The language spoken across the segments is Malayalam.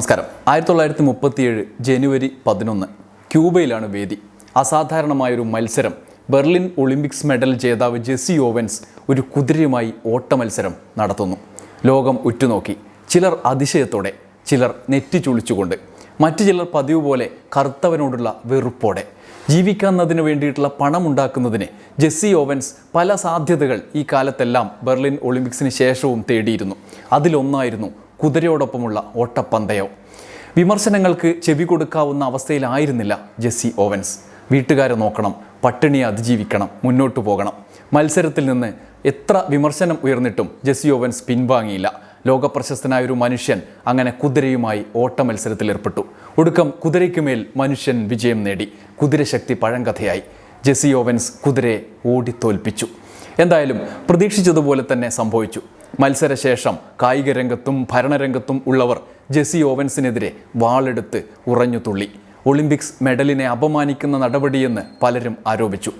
നമസ്കാരം. ആയിരത്തി തൊള്ളായിരത്തി മുപ്പത്തിയേഴ് ജനുവരി പതിനൊന്ന് ക്യൂബയിലാണ് വേദി. അസാധാരണമായൊരു മത്സരം. ബെർലിൻ ഒളിമ്പിക്സ് മെഡൽ ജേതാവ് ജെസ്സി ഓവൻസ് ഒരു കുതിരയുമായി ഓട്ട മത്സരം നടത്തുന്നു. ലോകം ഉറ്റുനോക്കി. ചിലർ അതിശയത്തോടെ ചിലർ നെറ്റി ചുളിച്ചുകൊണ്ട് മറ്റു ചിലർ പതിവ് പോലെ കറുത്തവനോടുള്ള വെറുപ്പോടെ. ജീവിക്കുന്നതിന് വേണ്ടിയിട്ടുള്ള പണം ഉണ്ടാക്കുന്നതിന് ജെസ്സി ഓവൻസ് പല സാധ്യതകൾ ഈ കാലത്തെല്ലാം ബെർലിൻ ഒളിമ്പിക്സിന് ശേഷവും തേടിയിരുന്നു. അതിലൊന്നായിരുന്നു കുതിരയോടൊപ്പമുള്ള ഓട്ടപ്പന്തയോ. വിമർശനങ്ങൾക്ക് ചെവി കൊടുക്കാവുന്ന അവസ്ഥയിലായിരുന്നില്ല ജെസ്സി ഓവൻസ്. വീട്ടുകാരെ നോക്കണം പട്ടിണിയെ അതിജീവിക്കണം മുന്നോട്ടു പോകണം. മത്സരത്തിൽ നിന്ന് എത്ര വിമർശനം ഉയർന്നിട്ടും ജെസ്സി ഓവൻസ് പിൻവാങ്ങിയില്ല. ലോകപ്രശസ്തനായ ഒരു മനുഷ്യൻ അങ്ങനെ കുതിരയുമായി ഓട്ട മത്സരത്തിൽ ഏർപ്പെട്ടു. ഒടുക്കം കുതിരയ്ക്കുമേൽ മനുഷ്യൻ വിജയം നേടി. കുതിരശക്തി പഴങ്കഥയായി. ജെസ്സി ഓവൻസ് കുതിരയെ ഓടിത്തോൽപ്പിച്ചു. എന്തായാലും പ്രതീക്ഷിച്ചതുപോലെ തന്നെ സംഭവിച്ചു. മത്സരശേഷം കായിക രംഗത്തും ഭരണരംഗത്തും ഉള്ളവർ ജെസി ഓവൻസിനെതിരെ വാളെടുത്ത് ഉറഞ്ഞു തുള്ളി. ഒളിമ്പിക്സ് മെഡലിനെ അപമാനിക്കുന്ന നടപടിയെന്ന് പലരും ആരോപിച്ചു.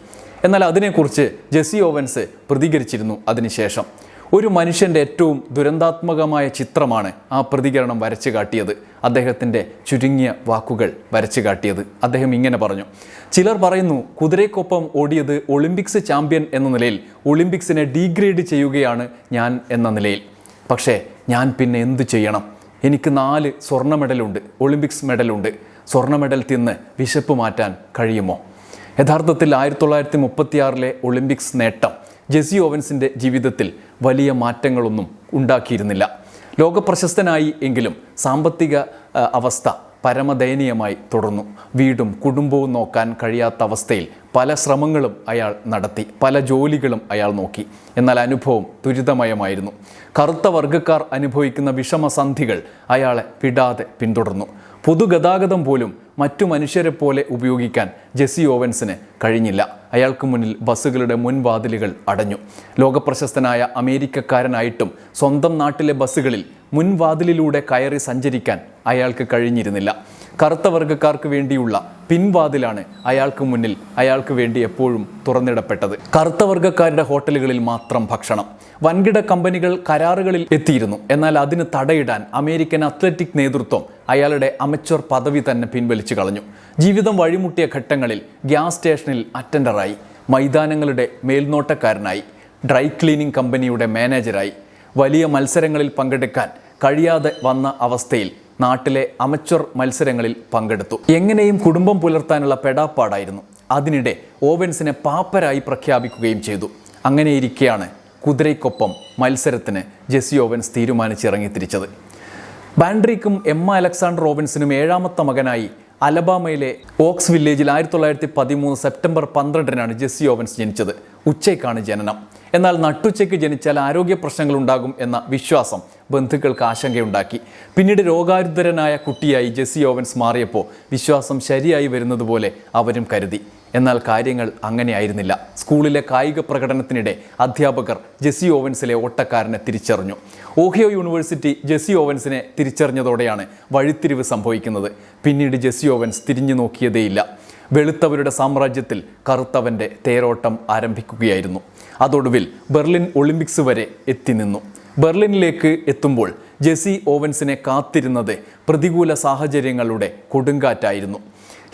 എന്നാൽ അതിനെക്കുറിച്ച് ജെസി ഓവൻസ് പ്രതികരിച്ചിരുന്നു അതിനുശേഷം. ഒരു മനുഷ്യന്റെ ഏറ്റവും ദുരന്താത്മകമായ ചിത്രമാണ് ആ പ്രതികരണം വരച്ചു കാട്ടിയത്. അദ്ദേഹത്തിന്റെ ചുരുങ്ങിയ വാക്കുകൾ വരച്ചു കാട്ടിയത്. അദ്ദേഹം ഇങ്ങനെ പറഞ്ഞു. ചിലർ പറയുന്നു കുതിരയ്ക്കൊപ്പം ഓടിയത് ഒളിമ്പിക്സ് ചാമ്പ്യൻ എന്ന നിലയിൽ ഒളിമ്പിക്സിനെ ഡീഗ്രേഡ് ചെയ്യുകയാണ് ഞാൻ എന്ന നിലയിൽ. പക്ഷേ ഞാൻ പിന്നെ എന്തു ചെയ്യണം? എനിക്ക് നാല് സ്വർണ മെഡലുണ്ട് ഒളിമ്പിക്സ് മെഡലുണ്ട്. സ്വർണ മെഡൽ തിന്ന് വിശപ്പ് മാറ്റാൻ കഴിയുമോ? യഥാർത്ഥത്തിൽ ആയിരത്തി തൊള്ളായിരത്തി മുപ്പത്തിയാറിലെ ഒളിമ്പിക്സ് നേട്ടം ജെസ്സി ഓവൻസിന്റെ ജീവിതത്തിൽ വലിയ മാറ്റങ്ങളൊന്നും ഉണ്ടാക്കിയിരുന്നില്ല. ലോകപ്രശസ്തനായി എങ്കിലും സാമ്പത്തിക അവസ്ഥ പരമദയനീയമായി തുടർന്നു. വീടും കുടുംബവും നോക്കാൻ കഴിയാത്ത അവസ്ഥയിൽ പല ശ്രമങ്ങളും അയാൾ നടത്തി പല ജോലികളും അയാൾ നോക്കി. എന്നാൽ അനുഭവം ദുരിതമയമായിരുന്നു. കറുത്ത വർഗക്കാർ അനുഭവിക്കുന്ന വിഷമസന്ധികൾ അയാളെ വിടാതെ പിന്തുടർന്നു. പൊതുഗതാഗതം പോലും മറ്റു മനുഷ്യരെ പോലെ ഉപയോഗിക്കാൻ ജെസ്സി ഓവൻസിന് കഴിഞ്ഞില്ല. അയാൾക്ക് മുന്നിൽ ബസ്സുകളുടെ മുൻവാതിലുകൾ അടഞ്ഞു. ലോകപ്രശസ്തനായ അമേരിക്കക്കാരനായിട്ടും സ്വന്തം നാട്ടിലെ ബസ്സുകളിൽ മുൻവാതിലിലൂടെ കയറി സഞ്ചരിക്കാൻ അയാൾക്ക് കഴിഞ്ഞിരുന്നില്ല. കറുത്ത വർഗക്കാർക്ക് വേണ്ടിയുള്ള പിൻവാതിലാണ് അയാൾക്ക് മുന്നിൽ അയാൾക്ക് വേണ്ടി എപ്പോഴും തുറന്നിടപ്പെട്ടത്. കറുത്ത വർഗക്കാരുടെ ഹോട്ടലുകളിൽ മാത്രം ഭക്ഷണം. വൻകിട കമ്പനികൾ കരാറുകളിൽ എത്തിയിരുന്നു. എന്നാൽ അതിന് തടയിടാൻ അമേരിക്കൻ അത്ലറ്റിക് നേതൃത്വം അയാളുടെ അമച്വർ പദവി തന്നെ പിൻവലിച്ചു കളഞ്ഞു. ജീവിതം വഴിമുട്ടിയ ഘട്ടങ്ങളിൽ ഗ്യാസ് സ്റ്റേഷനിൽ അറ്റൻഡറായി. മൈതാനങ്ങളുടെ മേൽനോട്ടക്കാരനായി. ഡ്രൈ ക്ലീനിംഗ് കമ്പനിയുടെ മാനേജറായി വലിയ മത്സരങ്ങളിൽ പങ്കെടുക്കാൻ കഴിയാതെ വന്ന അവസ്ഥയിൽ നാട്ടിലെ അമച്വർ മത്സരങ്ങളിൽ പങ്കെടുത്തു. എങ്ങനെയും കുടുംബം പുലർത്താനുള്ള പെടാപ്പാടായിരുന്നു. അതിനിടെ ഓവൻസിനെ പാപ്പരായി പ്രഖ്യാപിക്കുകയും ചെയ്തു. അങ്ങനെയിരിക്കെയാണ് കുതിരയ്ക്കൊപ്പം മത്സരത്തിന് ജെസ്സി ഓവൻസ് തീരുമാനിച്ചിറങ്ങി തിരിച്ചത്. ബാൻഡ്രിക്കും എം അലക്സാണ്ടർ ഓവൻസിനും ഏഴാമത്തെ മകനായി അലബാമയിലെ ഓക്സ് വില്ലേജിൽ ആയിരത്തി തൊള്ളായിരത്തി പതിമൂന്ന് സെപ്റ്റംബർ പന്ത്രണ്ടിനാണ് ജെസ്സി ഓവൻസ് ജനിച്ചത്. ഉച്ചയ്ക്കാണ് ജനനം. എന്നാൽ നട്ടുച്ചയ്ക്ക് ജനിച്ചാൽ ആരോഗ്യ പ്രശ്നങ്ങൾ ഉണ്ടാകും എന്ന വിശ്വാസം ബന്ധുക്കൾക്ക് ആശങ്കയുണ്ടാക്കി. പിന്നീട് രോഗാരുദ്ധരനായ കുട്ടിയായി ജെസ്സി ഓവൻസ് മാറിയപ്പോൾ വിശ്വാസം ശരിയായി വരുന്നതുപോലെ അവരും കരുതി. എന്നാൽ കാര്യങ്ങൾ അങ്ങനെയായിരുന്നില്ല. സ്കൂളിലെ കായിക പ്രകടനത്തിനിടെ അധ്യാപകർ ജെസ്സി ഓവൻസിലെ ഓട്ടക്കാരനെ തിരിച്ചറിഞ്ഞു. ഓഹിയോ യൂണിവേഴ്സിറ്റി ജെസ്സി ഓവൻസിനെ തിരിച്ചറിഞ്ഞതോടെയാണ് വഴിത്തിരിവ് സംഭവിക്കുന്നത്. പിന്നീട് ജെസ്സി ഓവൻസ് തിരിഞ്ഞു നോക്കിയതേയില്ല വെളുത്തവരുടെ സാമ്രാജ്യത്തിൽ കറുത്തവന്റെ തേരോട്ടം ആരംഭിക്കുകയായിരുന്നു. അതൊടുവിൽ ബെർലിൻ ഒളിമ്പിക്സ് വരെ എത്തി നിന്നു. ബെർലിനിലേക്ക് എത്തുമ്പോൾ ജെസി ഓവൻസിനെ കാത്തിരുന്നത് പ്രതികൂല സാഹചര്യങ്ങളുടെ കൊടുങ്കാറ്റായിരുന്നു.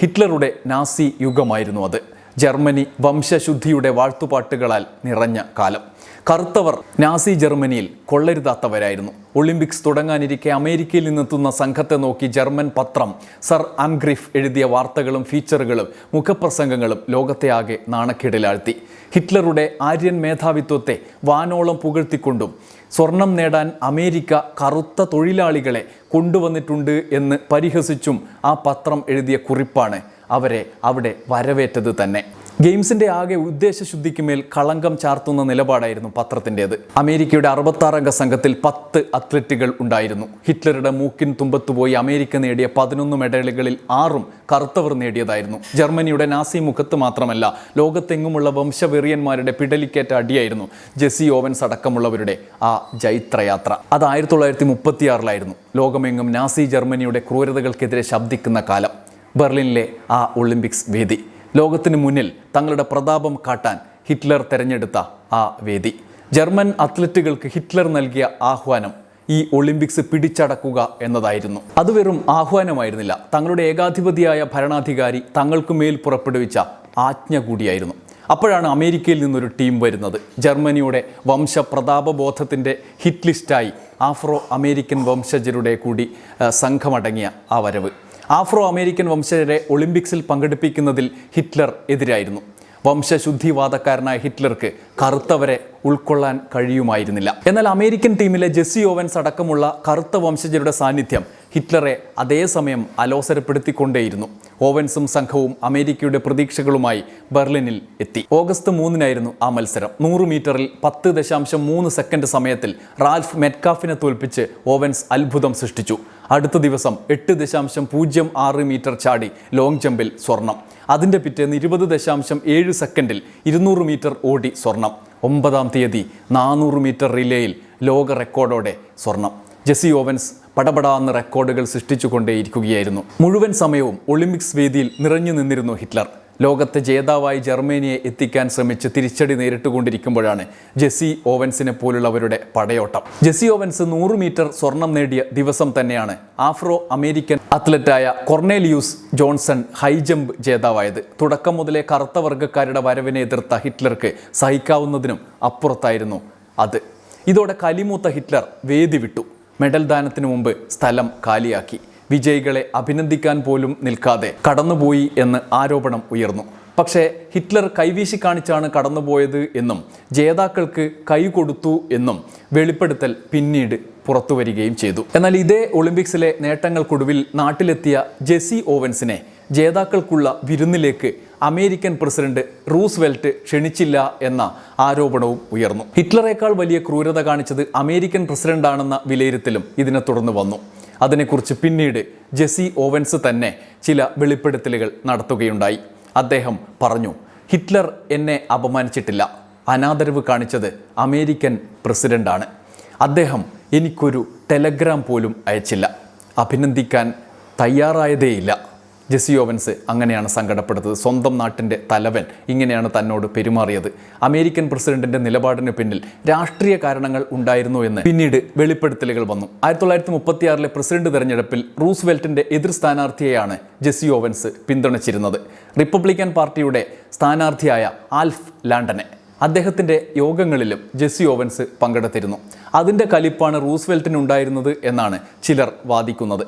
ഹിറ്റ്ലറുടെ നാസി യുഗമായിരുന്നു അത്. ജർമ്മനി വംശശുദ്ധിയുടെ വാഴ്ത്തുപാട്ടുകളാൽ നിറഞ്ഞ കാലം. കറുത്തവർ നാസി ജർമ്മനിയിൽ കൊള്ളരുതാത്തവരായിരുന്നു. ഒളിമ്പിക്സ് തുടങ്ങാനിരിക്കെ അമേരിക്കയിൽ നിന്നെത്തുന്ന സംഘത്തെ നോക്കി ജർമ്മൻ പത്രം സർ ആംഗ്രിഫ് എഴുതിയ വാർത്തകളും ഫീച്ചറുകളും മുഖപ്രസംഗങ്ങളും ലോകത്തെ ആകെ നാണക്കേടിലാഴ്ത്തി. ഹിറ്റ്ലറുടെ ആര്യൻ മേധാവിത്വത്തെ വാനോളം പുകഴ്ത്തിക്കൊണ്ടും സ്വർണം നേടാൻ അമേരിക്ക കറുത്ത തൊഴിലാളികളെ കൊണ്ടുവന്നിട്ടുണ്ട് എന്ന് പരിഹസിച്ചും ആ പത്രം എഴുതിയ കുറിപ്പാണ് അവരെ അവിടെ വരവേറ്റത് തന്നെ. ഗെയിംസിന്റെ ആകെ ഉദ്ദേശശുദ്ധിക്ക് മേൽ കളങ്കം ചാർത്തുന്ന നിലപാടായിരുന്നു പത്രത്തിന്റെത്. അമേരിക്കയുടെ അറുപത്താറംഗ സംഘത്തിൽ പത്ത് അത്ലറ്റുകൾ ഉണ്ടായിരുന്നു. ഹിറ്റ്ലറുടെ മൂക്കിൻ തുമ്പത്ത് പോയി അമേരിക്ക നേടിയ പതിനൊന്ന് മെഡലുകളിൽ ആറും കറുത്തവർ നേടിയതായിരുന്നു. ജർമ്മനിയുടെ നാസി മുഖത്ത് മാത്രമല്ല ലോകത്തെങ്ങുമുള്ള വംശവെറിയന്മാരുടെ പിടലിക്കേറ്റ അടിയായിരുന്നു ജെസ്സി ഓവൻസ് അടക്കമുള്ളവരുടെ ആ ജൈത്രയാത്ര. അത് ആയിരത്തി തൊള്ളായിരത്തി മുപ്പത്തിയാറിലായിരുന്നു ലോകമെങ്ങും നാസി ജർമ്മനിയുടെ ക്രൂരതകൾക്കെതിരെ ശബ്ദിക്കുന്ന കാലം. ബെർലിനിലെ ആ ഒളിമ്പിക്സ് വേദി. ലോകത്തിന് മുന്നിൽ തങ്ങളുടെ പ്രതാപം കാട്ടാൻ ഹിറ്റ്ലർ തെരഞ്ഞെടുത്ത ആ വേദി. ജർമ്മൻ അത്ലറ്റുകൾക്ക് ഹിറ്റ്ലർ നൽകിയ ആഹ്വാനം ഈ ഒളിമ്പിക്സ് പിടിച്ചടക്കുക എന്നതായിരുന്നു. അത് വെറും ആഹ്വാനമായിരുന്നില്ല. തങ്ങളുടെ ഏകാധിപതിയായ ഭരണാധികാരി തങ്ങൾക്ക് മേൽ പുറപ്പെടുവിച്ച ആജ്ഞ കൂടിയായിരുന്നു. അപ്പോഴാണ് അമേരിക്കയിൽ നിന്നൊരു ടീം വരുന്നത്. ജർമ്മനിയുടെ വംശപ്രതാപബോധത്തിന്റെ ഹിറ്റ് ലിസ്റ്റായി ആഫ്രോ അമേരിക്കൻ വംശജരുടെ കൂടി സംഘമടങ്ങിയ ആ വരവ്. ആഫ്രോ അമേരിക്കൻ വംശജരെ ഒളിമ്പിക്സിൽ പങ്കെടുപ്പിക്കുന്നതിൽ ഹിറ്റ്ലർ എതിരായിരുന്നു. വംശശുദ്ധിവാദക്കാരനായ ഹിറ്റ്ലർക്ക് കറുത്തവരെ ഉൾക്കൊള്ളാൻ കഴിയുമായിരുന്നില്ല. എന്നാൽ അമേരിക്കൻ ടീമിലെ ജെസ്സി ഓവൻസ് അടക്കമുള്ള കറുത്ത വംശജരുടെ സാന്നിധ്യം ഹിറ്റ്ലറെ അതേസമയം അലോസരപ്പെടുത്തിക്കൊണ്ടേയിരുന്നു. ഓവൻസും സംഘവും അമേരിക്കയുടെ പ്രതീക്ഷകളുമായി ബെർലിനിൽ എത്തി. ഓഗസ്റ്റ് മൂന്നിനായിരുന്നു ആ മത്സരം. നൂറ് മീറ്ററിൽ പത്ത് ദശാംശം മൂന്ന് സെക്കൻഡ് സമയത്തിൽ റാൽഫ് മെറ്റ്കാഫിനെ തോൽപ്പിച്ച് ഓവൻസ് അത്ഭുതം സൃഷ്ടിച്ചു. അടുത്ത ദിവസം എട്ട് ദശാംശം പൂജ്യം ആറ് മീറ്റർ ചാടി ലോങ് ജമ്പിൽ സ്വർണം. അതിന്റെ പിറ്റേന്ന് ഇരുപത് ദശാംശം ഏഴ് സെക്കൻഡിൽ ഇരുന്നൂറ് മീറ്റർ ഓടി സ്വർണം. ഒമ്പതാം തീയതി നാനൂറ് മീറ്റർ റിലേയിൽ ലോക റെക്കോർഡോടെ സ്വർണം. ജെസി ഓവൻസ് പടപടാന്ന് റെക്കോർഡുകൾ സൃഷ്ടിച്ചുകൊണ്ടേയിരിക്കുകയായിരുന്നു. മുഴുവൻ സമയവും ഒളിമ്പിക്സ് വേദിയിൽ നിറഞ്ഞു നിന്നിരുന്നു ഹിറ്റ്ലർ. ലോകത്തെ ജേതാവായി ജർമ്മനിയെ എത്തിക്കാൻ ശ്രമിച്ച് തിരിച്ചടി നേരിട്ടുകൊണ്ടിരിക്കുമ്പോഴാണ് ജെസ്സി ഓവൻസിനെ പോലുള്ളവരുടെ പടയോട്ടം. ജെസി ഓവൻസ് നൂറ് മീറ്റർ സ്വർണം നേടിയ ദിവസം തന്നെയാണ് ആഫ്രോ അമേരിക്കൻ അത്ലറ്റായ കൊർണേലിയൂസ് ജോൺസൺ ഹൈ ജമ്പ് ജേതാവായത്. തുടക്കം മുതലേ കറുത്ത വർഗക്കാരുടെ വരവിനെ എതിർത്ത ഹിറ്റ്ലർക്ക് സഹിക്കാവുന്നതിനും അപ്പുറത്തായിരുന്നു അത്. ഇതോടെ കലിമൂത്ത ഹിറ്റ്ലർ വേദി വിട്ടു മെഡൽ ദാനത്തിനു മുമ്പ് സ്ഥലം കാലിയാക്കി. വിജയികളെ അഭിനന്ദിക്കാൻ പോലും നിൽക്കാതെ കടന്നുപോയി എന്ന് ആരോപണം ഉയർന്നു. പക്ഷേ ഹിറ്റ്ലർ കൈവീശി കാണിച്ചാണ് കടന്നുപോയത് എന്നും ജേതാക്കൾക്ക് കൈ കൊടുത്തു എന്നും വെളിപ്പെടുത്തൽ പിന്നീട് പുറത്തുവരികയും ചെയ്തു. എന്നാൽ ഇതേ ഒളിമ്പിക്സിലെ നേട്ടങ്ങൾക്കൊടുവിൽ നാട്ടിലെത്തിയ ജെസി ഓവൻസിനെ ജേതാക്കൾക്കുള്ള വിരുന്നിലേക്ക് അമേരിക്കൻ പ്രസിഡന്റ് റൂസ്വെൽറ്റ് ക്ഷണിച്ചില്ല എന്ന ആരോപണവും ഉയർന്നു. ഹിറ്റ്ലറേക്കാൾ വലിയ ക്രൂരത കാണിച്ചത് അമേരിക്കൻ പ്രസിഡന്റാണെന്ന വിലയിരുത്തലും ഇതിനെ തുടർന്ന് വന്നു. അതിനെക്കുറിച്ച് പിന്നീട് ജെസി ഓവൻസ് തന്നെ ചില വെളിപ്പെടുത്തലുകൾ നടത്തുകയുണ്ടായി. അദ്ദേഹം പറഞ്ഞു ഹിറ്റ്ലർ എന്നെ അപമാനിച്ചിട്ടില്ല. അനാദരവ് കാണിച്ചത് അമേരിക്കൻ പ്രസിഡന്റാണ് അദ്ദേഹം എനിക്കൊരു ടെലഗ്രാം പോലും അയച്ചില്ല. അഭിനന്ദിക്കാൻ തയ്യാറായതേയില്ല. ജെസ്സി ഓവൻസ് അങ്ങനെയാണ് സങ്കടപ്പെടുന്നത് സ്വന്തം നാട്ടിന്റെ തലവൻ ഇങ്ങനെയാണ് തന്നോട് പെരുമാറിയത്. അമേരിക്കൻ പ്രസിഡന്റിന്റെ നിലപാടിന് പിന്നിൽ രാഷ്ട്രീയ കാരണങ്ങൾ ഉണ്ടായിരുന്നു എന്ന് പിന്നീട് വെളിപ്പെടുത്തലുകൾ വന്നു. ആയിരത്തി തൊള്ളായിരത്തി മുപ്പത്തിയാറിലെ പ്രസിഡന്റ് തെരഞ്ഞെടുപ്പിൽ റൂസ്വെൽറ്റിന്റെ എതിർ സ്ഥാനാർത്ഥിയെയാണ് ജെസ്സി ഓവൻസ് പിന്തുണച്ചിരുന്നത്. റിപ്പബ്ലിക്കൻ പാർട്ടിയുടെ സ്ഥാനാർത്ഥിയായ ആൽഫ് ലാണ്ടനെ. അദ്ദേഹത്തിന്റെ യോഗങ്ങളിലും ജെസ്സി ഓവൻസ് പങ്കെടുത്തിരുന്നു. അതിന്റെ കലിപ്പാണ് റൂസ്വെൽറ്റിനുണ്ടായിരുന്നത് എന്നാണ് ചിലർ വാദിക്കുന്നത്.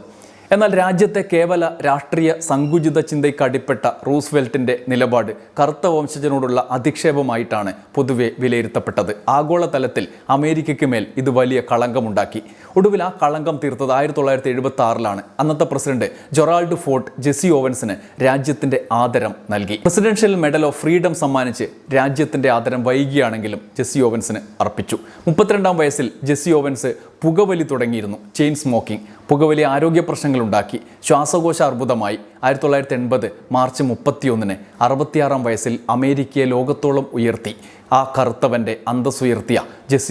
എന്നാൽ രാജ്യത്തെ കേവല രാഷ്ട്രീയ സങ്കുചിത ചിന്തയ്ക്ക് അടിപ്പെട്ട റൂസ്വെൽറ്റിന്റെ നിലപാട് കറുത്ത വംശജനോടുള്ള അധിക്ഷേപമായിട്ടാണ് പൊതുവെ വിലയിരുത്തപ്പെട്ടത്. ആഗോളതലത്തിൽ അമേരിക്കയ്ക്ക് മേൽ ഇത് വലിയ കളങ്കമുണ്ടാക്കി. ഒടുവിൽ ആ കളങ്കം തീർത്തത് ആയിരത്തി തൊള്ളായിരത്തി എഴുപത്തി ആറിലാണ്. അന്നത്തെ പ്രസിഡന്റ് ജൊറാൾഡ് ഫോർട്ട് ജെസ്സി ഓവൻസിന് രാജ്യത്തിന്റെ ആദരം നൽകി. പ്രസിഡൻഷ്യൽ മെഡൽ ഓഫ് ഫ്രീഡം സമ്മാനിച്ച് രാജ്യത്തിന്റെ ആദരം വൈകിയാണെങ്കിലും ജെസ്സി ഓവൻസിന് അർപ്പിച്ചു. മുപ്പത്തിരണ്ടാം വയസ്സിൽ ജെസ്സി ഓവൻസ് പുകവലി തുടങ്ങിയിരുന്നു ചെയിൻ സ്മോക്കിംഗ് പുകവലി ആരോഗ്യ പ്രശ്നങ്ങളുണ്ടാക്കി ശ്വാസകോശ അർബുദമായി ആയിരത്തി തൊള്ളായിരത്തി എൺപത് മാർച്ച് മുപ്പത്തിയൊന്നിന് അറുപത്തിയാറാം വയസ്സിൽ അമേരിക്കയെ ലോകത്തോളം ഉയർത്തി. ആ കറുത്തവന്റെ അന്തസ്സുയർത്തിയ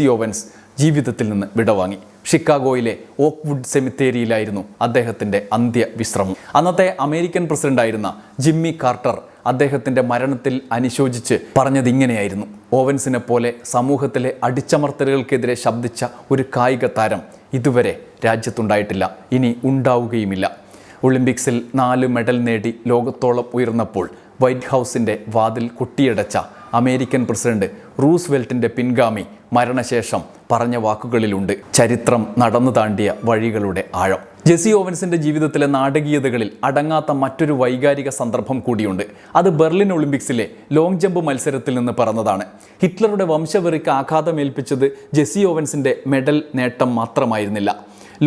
ഓവൻസ് ജീവിതത്തിൽ നിന്ന് വിടവാങ്ങി. ഷിക്കാഗോയിലെ ഓക്വുഡ് സെമിത്തേരിയിലായിരുന്നു അദ്ദേഹത്തിന്റെ അന്ത്യവിശ്രമം. അന്നത്തെ അമേരിക്കൻ പ്രസിഡന്റായിരുന്ന ജിമ്മി കാർട്ടർ അദ്ദേഹത്തിന്റെ മരണത്തിൽ അനുശോചിച്ച് പറഞ്ഞത് ഇങ്ങനെയായിരുന്നു. ഓവൻസിനെ പോലെ സമൂഹത്തിലെ അടിച്ചമർത്തലുകൾക്കെതിരെ ശബ്ദിച്ച ഒരു കായിക താരം ഇതുവരെ രാജ്യത്തുണ്ടായിട്ടില്ല. ഇനി ഉണ്ടാവുകയുമില്ല. ഒളിമ്പിക്സിൽ നാല് മെഡൽ നേടി ലോകത്തോളം ഉയർന്നപ്പോൾ വൈറ്റ് ഹൗസിന്റെ വാതിൽ കൊട്ടിയടച്ച അമേരിക്കൻ പ്രസിഡന്റ് റൂസ്വെൽറ്റിന്റെ പിൻഗാമി മരണശേഷം പറഞ്ഞ വാക്കുകളിലുണ്ട്. ചരിത്രം നടന്നു താണ്ടിയ വഴികളുടെ ആഴം. ജെസ്സി ഓവൻസിന്റെ ജീവിതത്തിലെ നാടകീയതകളിൽ അടങ്ങാത്ത മറ്റൊരു വൈകാരിക സന്ദർഭം കൂടിയുണ്ട്. അത് ബെർലിൻ ഒളിമ്പിക്സിലെ ലോങ് ജമ്പ് മത്സരത്തിൽ നിന്ന് പറന്നതാണ്. ഹിറ്റ്ലറുടെ വംശവെറിക്ക് ആഘാതമേൽപ്പിച്ചത് ജെസി ഓവൻസിന്റെ മെഡൽ നേട്ടം മാത്രമായിരുന്നില്ല.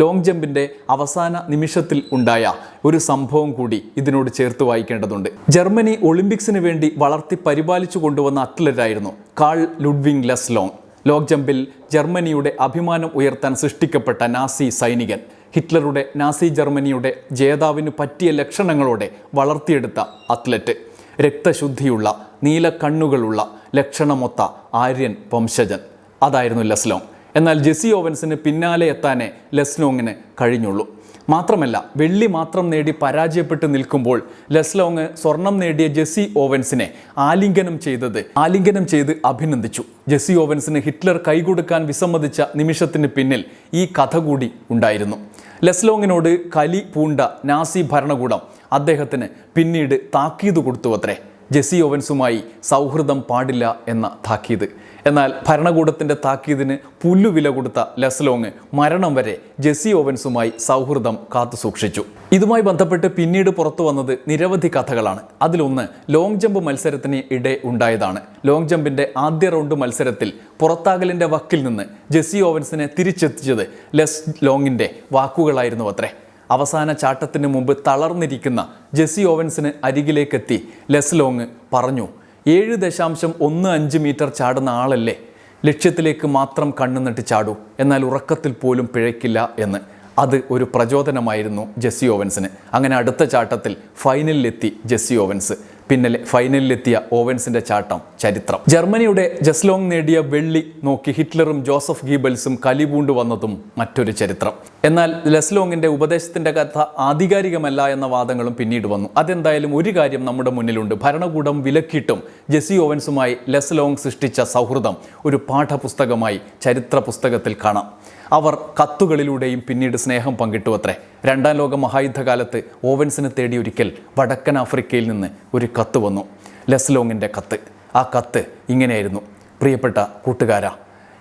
ലോങ് ജമ്പിന്റെ അവസാന നിമിഷത്തിൽ ഉണ്ടായ ഒരു സംഭവം കൂടി ഇതിനോട് ചേർത്ത് വായിക്കേണ്ടതുണ്ട്. ജർമ്മനി ഒളിമ്പിക്സിന് വേണ്ടി വളർത്തി പരിപാലിച്ചു കൊണ്ടുവന്ന അത്ലറ്റായിരുന്നു Carl Ludwig Luz Long long ജമ്പിൽ ജർമ്മനിയുടെ അഭിമാനം ഉയർത്താൻ സൃഷ്ടിക്കപ്പെട്ട നാസി സൈനികൻ. ഹിറ്റ്ലറുടെ നാസി ജർമ്മനിയുടെ ജേതാവിന് പറ്റിയ ലക്ഷണങ്ങളോടെ വളർത്തിയെടുത്ത അത്ലറ്റ്. രക്തശുദ്ധിയുള്ള നീല കണ്ണുകളുള്ള ലക്ഷണമൊത്ത ആര്യൻ വംശജൻ. അതായിരുന്നു ലെസ്ലോങ്. എന്നാൽ ജെസി ഓവൻസിന് പിന്നാലെ എത്താനേ ലെസ്ലോങ്ങിന് കഴിഞ്ഞുള്ളൂ. മാത്രമല്ല വെള്ളി മാത്രം നേടി പരാജയപ്പെട്ട് നിൽക്കുമ്പോൾ ലെസ്ലോങ് സ്വർണം നേടിയ ജെസി ഓവൻസിനെ ആലിംഗനം ചെയ്തത് ആലിംഗനം ചെയ്ത് അഭിനന്ദിച്ചു. ജെസി ഓവൻസിന് ഹിറ്റ്ലർ കൈകൊടുക്കാൻ വിസമ്മതിച്ച നിമിഷത്തിന് പിന്നിൽ ഈ കഥ കൂടി ഉണ്ടായിരുന്നു. ലെസ്ലോങ്ങിനോട് കലി പൂണ്ട നാസി ഭരണകൂടം അദ്ദേഹത്തിന് പിന്നീട് താക്കീത് കൊടുത്തുവത്രേ. ജെസി ഓവൻസുമായി സൗഹൃദം പാടില്ല എന്ന താക്കീത്. എന്നാൽ ഭരണകൂടത്തിന്റെ താക്കീതിന് പുല്ലുവില കൊടുത്ത ലെസ്ലോങ് മരണം വരെ ജെസ്സി ഓവൻസുമായി സൗഹൃദം കാത്തുസൂക്ഷിച്ചു. ഇതുമായി ബന്ധപ്പെട്ട് പിന്നീട് പുറത്തു വന്നത് നിരവധി കഥകളാണ്. അതിലൊന്ന് ലോങ് ജമ്പ് മത്സരത്തിന് ഇടെ ഉണ്ടായതാണ്. ലോങ് ജമ്പിന്റെ ആദ്യ റൗണ്ട് മത്സരത്തിൽ പുറത്താകലിന്റെ വക്കിൽ നിന്ന് ജെസ്സി ഓവൻസിനെ തിരിച്ചെത്തിച്ചത് ലെസ് ലോങ്ങിന്റെ വാക്കുകളായിരുന്നു അത്രേ. അവസാന ചാട്ടത്തിന് മുമ്പ് തളർന്നിരിക്കുന്ന ജെസ്സി ഓവൻസിന് അരികിലേക്കെത്തി ലെസ്ലോങ് പറഞ്ഞു ഏഴ് ദശാംശം ഒന്ന് അഞ്ച് മീറ്റർ ചാടുന്ന ആളല്ലേ? ലക്ഷ്യത്തിലേക്ക് മാത്രം കണ്ണുനട്ട് ചാടൂ. എന്നാൽ ഉറക്കത്തിൽ പോലും പിഴയ്ക്കില്ല എന്ന്. അത് ഒരു പ്രചോദനമായിരുന്നു ജെസ്സി ഓവൻസിന്. അങ്ങനെ അടുത്ത ചാട്ടത്തിൽ ഫൈനലിലെത്തി ജെസ്സി ഓവൻസ്. പിന്നലെ ഫൈനലിലെത്തിയ ഓവൻസിന്റെ ചാട്ടം ചരിത്രം. ജർമ്മനിയുടെ ജസ്ലോങ് നേടിയ വെള്ളി നോക്കി ഹിറ്റ്ലറും ജോസഫ് ഗീബൽസും കലിപൂണ്ടു വന്നതും മറ്റൊരു ചരിത്രം. എന്നാൽ ലെസ്ലോങ്ങിന്റെ ഉപദേശത്തിന്റെ കഥ ആധികാരികമല്ല എന്ന വാദങ്ങളും പിന്നീട് വന്നു. അതെന്തായാലും ഒരു കാര്യം നമ്മുടെ മുന്നിലുണ്ട്. ഭരണകൂടം വിലക്കിയിട്ടും ജെസ്സി ഓവൻസുമായി ലെസ്ലോങ് സൃഷ്ടിച്ച സൗഹൃദം ഒരു പാഠപുസ്തകമായി ചരിത്ര പുസ്തകത്തിൽ കാണാം. അവർ കത്തുകളിലൂടെയും പിന്നീട് സ്നേഹം പങ്കിട്ടു അത്രേ. രണ്ടാം ലോക മഹായുദ്ധകാലത്ത് ഓവൻസിനെ തേടി ഒരിക്കൽ വടക്കൻ ആഫ്രിക്കയിൽ നിന്ന് ഒരു കത്ത് വന്നു. ലെസ്ലോങ്ങിന്റെ കത്ത്. ആ കത്ത് ഇങ്ങനെയായിരുന്നു. പ്രിയപ്പെട്ട കൂട്ടുകാരാ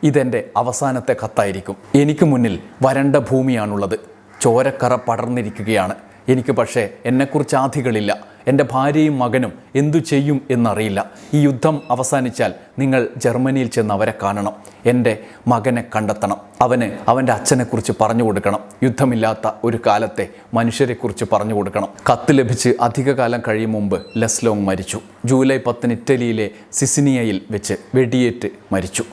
ഇതെന്റെ അവസാനത്തെ കത്തായിരിക്കും. എനിക്ക് മുന്നിൽ വരണ്ട ഭൂമിയാണുള്ളത്. ചോരക്കറ പടർന്നിരിക്കുകയാണ്. എനിക്ക് പക്ഷേ എന്നെക്കുറിച്ച് ആധികളില്ല. എന്റെ ഭാര്യയും മകനും എന്തു ചെയ്യും എന്നറിയില്ല. ഈ യുദ്ധം അവസാനിച്ചാൽ നിങ്ങൾ ജർമ്മനിയിൽ ചെന്ന് അവരെ കാണണം. എന്റെ മകനെ കണ്ടെത്തണം. അവന് അവന്റെ അച്ഛനെക്കുറിച്ച് പറഞ്ഞു കൊടുക്കണം. യുദ്ധമില്ലാത്ത ഒരു കാലത്തെ മനുഷ്യരെക്കുറിച്ച് പറഞ്ഞു കൊടുക്കണം. കത്ത് ലഭിച്ച് അധികകാലം കഴിയും മുമ്പ് ലെസ്ലോങ് മരിച്ചു. ജൂലൈ പത്തിന് ഇറ്റലിയിലെ സിസിനിയയിൽ വെച്ച് വെടിയേറ്റ് മരിച്ചു.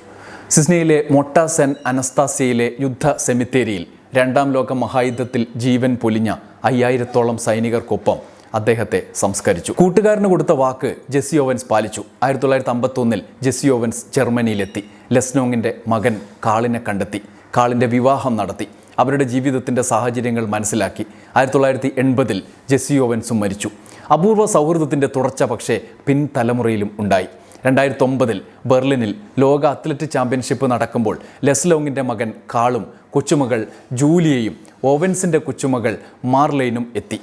സിസ്നിയിലെ മൊട്ട സെൻ അനസ്താസിയയിലെ യുദ്ധ സെമിത്തേരിയിൽ രണ്ടാം ലോക മഹായുദ്ധത്തിൽ ജീവൻ പൊലിഞ്ഞ അയ്യായിരത്തോളം സൈനികർക്കൊപ്പം അദ്ദേഹത്തെ സംസ്കരിച്ചു. കൂട്ടുകാരന് കൊടുത്ത വാക്ക് ജെസ്സി ഓവൻസ് പാലിച്ചു. ആയിരത്തി തൊള്ളായിരത്തി അമ്പത്തൊന്നിൽ ജെസ്സി ഓവൻസ് ജർമ്മനിയിലെത്തി. ലെസ്നോങ്ങിന്റെ മകൻ കാളിനെ കണ്ടെത്തി. കാളിന്റെ വിവാഹം നടത്തി. അവരുടെ ജീവിതത്തിന്റെ സാഹചര്യങ്ങൾ മനസ്സിലാക്കി. ആയിരത്തി തൊള്ളായിരത്തി എൺപതിൽ ജെസ്സി ഓവൻസും മരിച്ചു. അപൂർവ സൗഹൃദത്തിന്റെ തുടർച്ച പക്ഷേ പിൻതലമുറയിലും ഉണ്ടായി. രണ്ടായിരത്തി ഒമ്പതിൽ ബെർലിനിൽ ലോക അത്ലറ്റിക് ചാമ്പ്യൻഷിപ്പ് നടക്കുമ്പോൾ ലെസ്ലോങ്ങിന്റെ മകൻ കാളും കൊച്ചുമകൾ ജൂലിയയും ഓവൻസിന്റെ കൊച്ചുമകൾ മാർലൈനും എത്തി.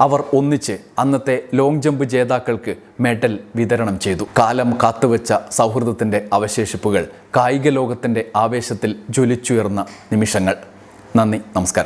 അവർ ഒന്നിച്ച് അന്നത്തെ ലോങ് ജമ്പ് ജേതാക്കൾക്ക് മെഡൽ വിതരണം ചെയ്തു. കാലം കാത്തുവെച്ച സൗഹൃദത്തിന്റെ അവശേഷിപ്പുകൾ കായിക ലോകത്തിന്റെ ആവേശത്തിൽ ജ്വലിച്ചുയർന്ന നിമിഷങ്ങൾ. നന്ദി നമസ്കാരം.